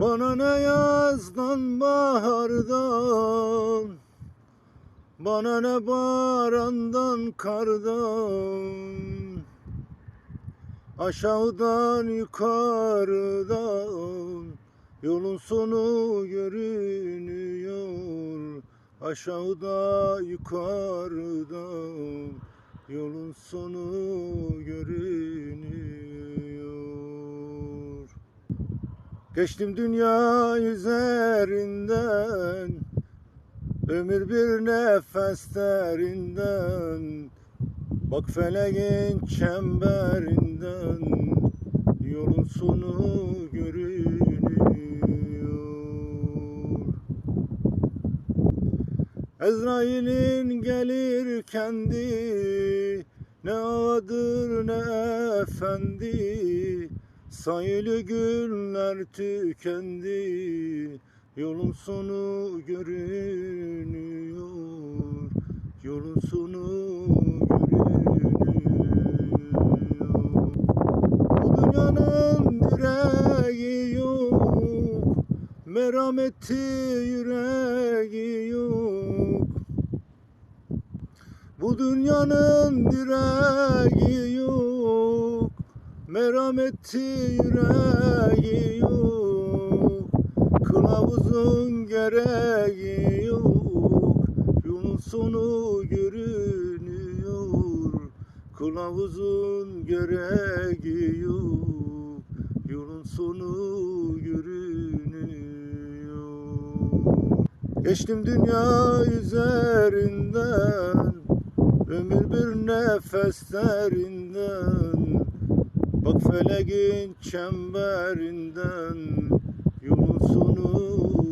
Bana ne yazdan bahardan Bana ne barandan kardan. Aşağıdan yukarıdan Yolun sonu görünüyor. Aşağıda yukarıdan Yolun sonu görünüyor Geçtim dünya üzerinden Ömür bir nefes derinden Bak feleğin çemberinden Yolun sonu görünüyor. Ezrail'in gelir kendi Ne ağadır ne efendi Sayılı günler tükendi Yolun sonu görünüyor. Yolun sonu görünüyor. Bu dünyanın direği yok Merhameti yüreği yok. Bu dünyanın direği yok Merhameti yüreği yok Kılavuzun gereği yok Yolun sonu görünüyor. Kılavuzun gereği yok Yolun sonu görünüyor. Geçtim dünya üzerinden Ömür bir nefes derinden Bak feleğin çemberinden Yunus'unu